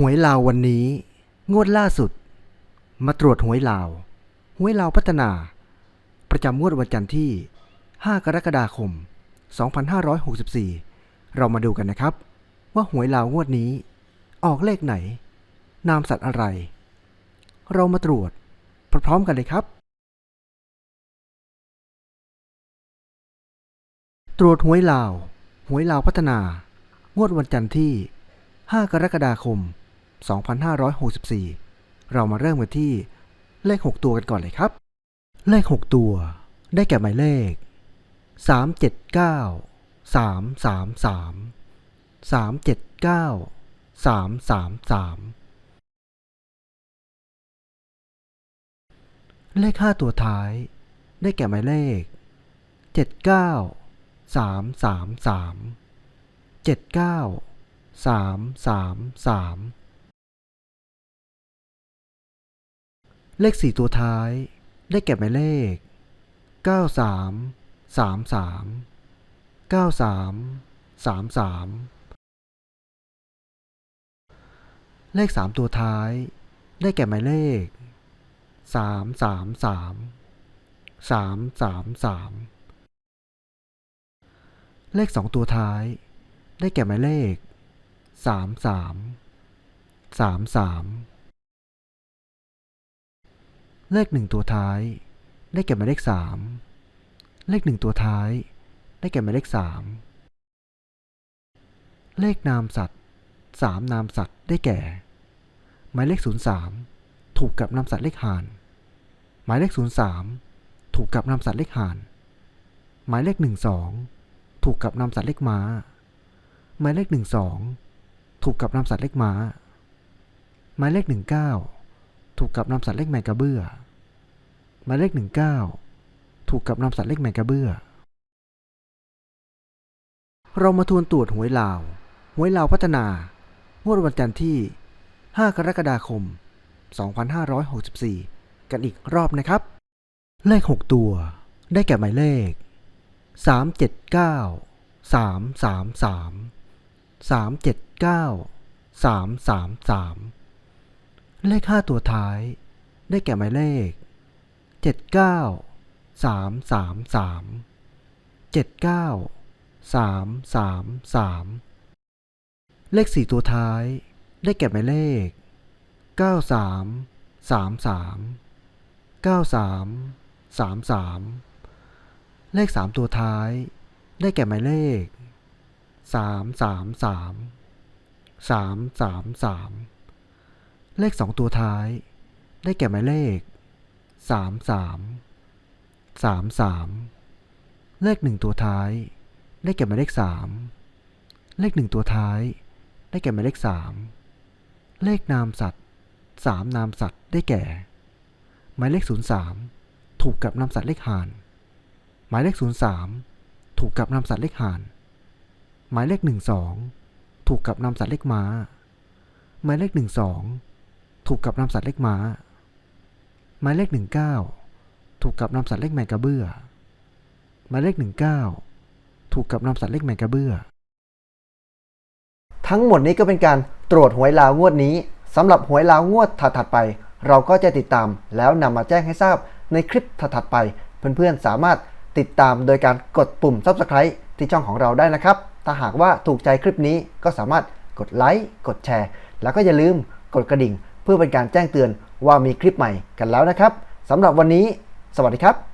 หวยลาววันนี้ งวดล่าสุด มาตรวจหวยลาว หวยลาวพัฒนา ประจำงวดวันจันทร์ที่ 5 กรกฎาคม 2564 เรามาดูกันนะครับ ว่าหวยลาวงวดนี้ ออกเลขไหน นามสัตว์อะไร เรามาตรวจพร้อมๆกันเลยครับ ตรวจหวยลาว หวยลาวพัฒนา งวดวันจันทร์ที่ 5 กรกฎาคม 2564 2564 เรามาเริ่มกันที่เลข 6 ตัวกันก่อนเลยครับ เลข 6 ตัว ได้แก่หมายเลข 379 333 379 333 เลข 5 ตัวท้าย ได้แก่หมายเลข 79 333 79 333 เลข4ตัวท้าย ได้แก่หมายเลข 93 33 93 33 เลข3ตัวท้าย ได้แก่หมายเลข 333 333 เลข2ตัวท้าย ได้แก่หมายเลข 33 33 เลข1ตัวท้าย ได้แก่หมายเลข3เลข1ตัวท้าย ได้แก่หมายเลข3เลขนามสัตว์3นามสัตว์ได้แก่ หมายเลข03ถูกกับนามสัตว์เลขหาน หมายเลข03ถูกกับนามสัตว์เลขหาน หมายเลข12ถูกกับนามสัตว์เลขม้า หมายเลข12ถูกกับนามสัตว์เลขม้า หมายเลข19 ถูกกับนามสัตว์เลขแมงกระเบื้อหมายเลข19ถูกกับนามสัตว์เลขแมงกระเบื้อ เรามาทวนตรวจหวยลาวหวยลาวพัฒนางวดวันจันทร์ที่ 5 กรกฎาคม 2564 กันอีกรอบนะครับ เลข 6 ตัว ได้แก่หมายเลข 379 333 379 333 เลข5ตัวท้าย ได้แก่หมายเลข 79 333 79 333 เลข4ตัวท้าย ได้แก่หมายเลข 93 33 93 33 เลข 3 ตัวท้าย ได้แก่หมายเลข 333 333 เลข2ตัวท้าย ได้แก่หมายเลข33 33เลข1ตัวท้าย ได้แก่หมายเลข3เลข1ตัวท้าย ได้แก่หมายเลข3เลขนามสัตว์3นามสัตว์ได้แก่ หมายเลข03ถูกกับนามสัตว์เลขหาน หมายเลข03ถูกกับนามสัตว์เลขหาน หมายเลข12ถูกกับนามสัตว์เลขม้า หมายเลข12 ถูกกับนามสัตว์เลขม้า หมายเลข19ถูกกับนามสัตว์เลขแมงกระเบื้อ หมายเลข19ถูกกับนามสัตว์เลขแมงกระเบื้อ ทั้งหมดนี้ก็เป็นการตรวจหวยลาวงวดนี้สำหรับหวยลาวงวดถัดๆไป เราก็จะติดตามแล้วนำมาแจ้งให้ทราบในคลิปถัดๆไป เพื่อนๆสามารถติดตามโดยการกดปุ่ม Subscribe ที่ช่องของเราได้นะครับ ถ้าหากว่าถูกใจคลิปนี้ก็สามารถกดไลค์ กดแชร์ แล้วก็อย่าลืมกดกระดิ่ง เพื่อเป็นการแจ้งเตือนว่ามีคลิปใหม่กันแล้วนะครับสำหรับวันนี้ สวัสดีครับ